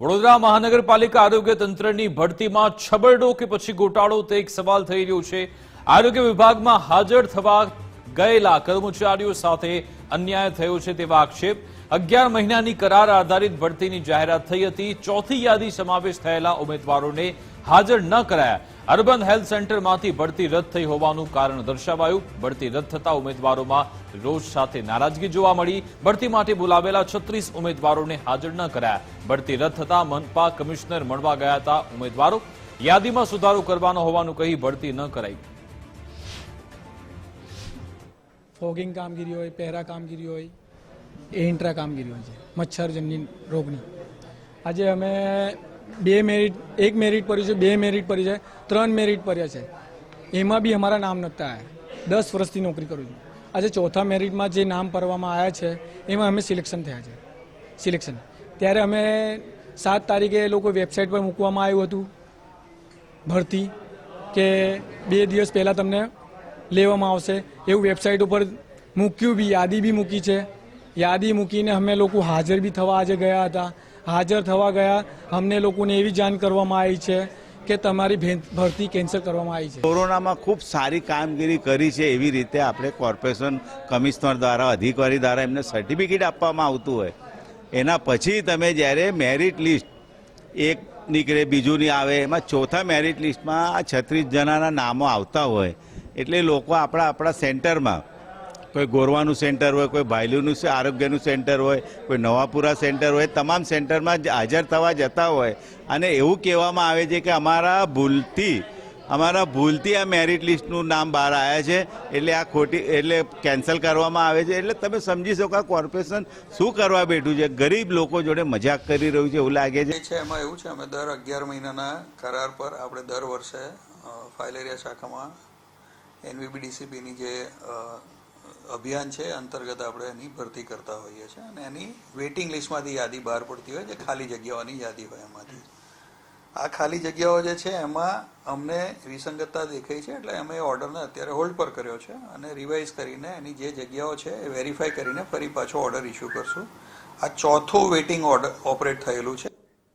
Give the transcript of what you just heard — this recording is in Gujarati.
વડોદરા મહાનગરપાલિકા આરોગ્ય તંત્રની ભરતીમાં છબરડો કે પછી ગોટાળો તે એક સવાલ થઈ રહ્યો છે. આરોગ્ય વિભાગમાં હાજર થવા ગયેલા કર્મચારીઓ સાથે અન્યાય થયો છે તેવા આક્ષેપ. અગિયાર મહિનાની કરાર આધારિત ભરતીની જાહેરાત થઈ હતી. ચોથી યાદી સમાવેશ થયેલા ઉમેદવારોને હાજર ન કરાયા. અર્બન હેલ્થ સેન્ટરમાંથી ભરતી રદ થઈ હોવાનું કારણ દર્શાવાયું. ભરતી રદ થતા ઉમેદવારોમાં રોષ સાથે નારાજગી જોવા મળી. ભરતી માટે બોલાવેલા છત્રીસ ઉમેદવારોને હાજર ન કરાયા. ભરતી રદ થતા મનપા કમિશનર મળવા ગયા હતા ઉમેદવારો. યાદીમાં સુધારો કરવાનો હોવાનું કહી ભરતી ન કરાઈ. ફોગિંગ કામગીરી હોય, પહેરા કામગીરી હોય, એ ઇન્ટ્રા કામગીરી હોય છે, મચ્છરજન્ય રોગની. આજે અમે બે મેરિટ, એક મેરિટ પડ્યું છે, બે મેરિટ પડી છે, ત્રણ મેરિટ પડ્યા છે. એમાં બી અમારા નામ નહોતા આવ્યા દસ વર્ષથી નોકરી કરું છું. આજે ચોથા મેરિટમાં જે નામ પરવામાં આવ્યા છે, એમાં અમે સિલેક્શન થયા છે. સિલેક્શન. ત્યારે અમે સાત તારીખે લોકો વેબસાઇટ પર મૂકવામાં આવ્યું હતું, ભરતી, કે બે દિવસ પહેલાં તમને લેવામાં આવશે. એવું વેબસાઇટ ઉપર મૂક્યું બી, યાદી બી મૂકી છે. યાદી મૂકીને અમે લોકો હાજર બી થવા આજે ગયા હતા. હાજર થવા ગયા. અમને લોકોને એવી જાણ કરવામાં આવી છે કે તમારી ભરતી કેન્સલ કરવામાં આવી છે. કોરોનામાં ખૂબ સારી કામગીરી કરી છે એવી રીતે આપણે કોર્પોરેશન કમિશનર દ્વારા, અધિકારી દ્વારા એમને સર્ટિફિકેટ આપવામાં આવતું હોય. એના પછી તમે જ્યારે મેરિટ લિસ્ટ એક નીકળે બીજું નહીં આવે, એમાં ચોથા મેરિટ લિસ્ટમાં આ છત્રીસ જણાના નામો આવતા હોય, એટલે લોકો આપણા આપણા સેન્ટરમાં કોઈ ગોરવાનું સેન્ટર હોય, કોઈ ભાયલુનું આરોગ્યનું સેન્ટર હોય, કોઈ નવાપુરા સેન્ટર હોય, તમામ સેન્ટરમાં હાજર થવા જતા હોય. અને એવું કહેવામાં આવે છે કે અમારા ભૂલથી અમારા ભૂલથી આ મેરિટ લિસ્ટનું નામ બહાર આવ્યા છે. એટલે આ ખોટી, એટલે કેન્સલ કરવામાં આવે છે. એટલે તમે સમજી શકો આ કોર્પોરેશન શું કરવા બેઠું છે. ગરીબ લોકો જોડે મજાક કરી રહ્યું છે એવું લાગે છે. એમાં એવું છે, અમે દર અગિયાર મહિનાના કરાર પર આપણે દર વર્ષે ફાઇલેરિયા શાખામાં એનવીબીડીસીબીની જે અભિયાન છે, અંતર્ગત આપણે એની ભરતી કરતા હોઈએ છીએ અને એની વેઇટિંગ લિસ્ટમાંથી યાદી બહાર પડતી હોય, જે ખાલી જગ્યાઓની યાદી હોય એમાંથી. આ ખાલી જગ્યાઓ જે છે, એમાં અમને વિસંગતતા દેખાઈ છે, એટલે અમે એ ઓર્ડરને અત્યારે હોલ્ડ પર કર્યો છે અને રિવાઇઝ કરીને એની જે જગ્યાઓ છે, એ વેરીફાઈ કરીને ફરી પાછો ઓર્ડર ઇસ્યુ કરશું. આ ચોથું વેઇટિંગ ઓર્ડર ઓપરેટ થયેલું છે.